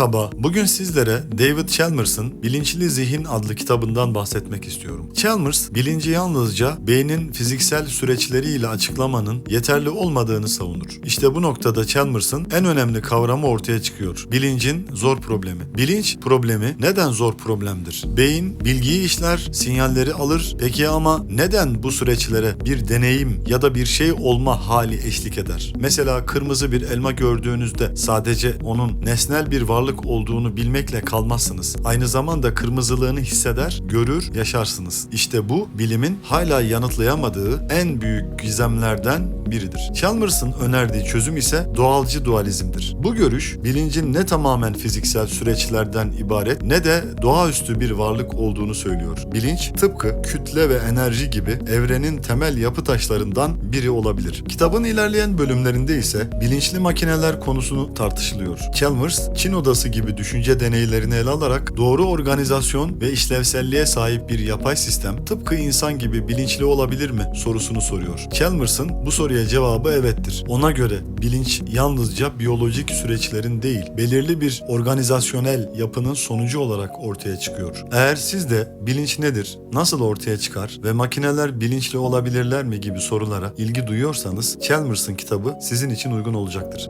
Merhaba, bugün sizlere David Chalmers'ın Bilinçli Zihin adlı kitabından bahsetmek istiyorum. Chalmers, bilinci yalnızca beynin fiziksel süreçleriyle açıklamanın yeterli olmadığını savunur. İşte bu noktada Chalmers'ın en önemli kavramı ortaya çıkıyor. Bilincin zor problemi. Bilinç problemi neden zor problemdir? Beyin bilgiyi işler, sinyalleri alır. Peki ama neden bu süreçlere bir deneyim ya da bir şey olma hali eşlik eder? Mesela kırmızı bir elma gördüğünüzde sadece onun nesnel bir varlık olduğunu bilmekle kalmazsınız. Aynı zamanda kırmızılığını hisseder, görür, yaşarsınız. İşte bu bilimin hala yanıtlayamadığı en büyük gizemlerden biridir. Chalmers'ın önerdiği çözüm ise doğalcı dualizmdir. Bu görüş bilincin ne tamamen fiziksel süreçlerden ibaret ne de doğaüstü bir varlık olduğunu söylüyor. Bilinç tıpkı kütle ve enerji gibi evrenin temel yapı taşlarından biri olabilir. Kitabın ilerleyen bölümlerinde ise bilinçli makineler konusunu tartışılıyor. Chalmers, Çin odası gibi düşünce deneylerini ele alarak doğru organizasyon ve işlevselliğe sahip bir yapay sistem tıpkı insan gibi bilinçli olabilir mi sorusunu soruyor. Chalmers'ın bu soruya cevabı evettir. Ona göre bilinç yalnızca biyolojik süreçlerin değil, belirli bir organizasyonel yapının sonucu olarak ortaya çıkıyor. Eğer siz de bilinç nedir, nasıl ortaya çıkar ve makineler bilinçli olabilirler mi gibi sorulara ilgi duyuyorsanız Chalmers'ın kitabı sizin için uygun olacaktır.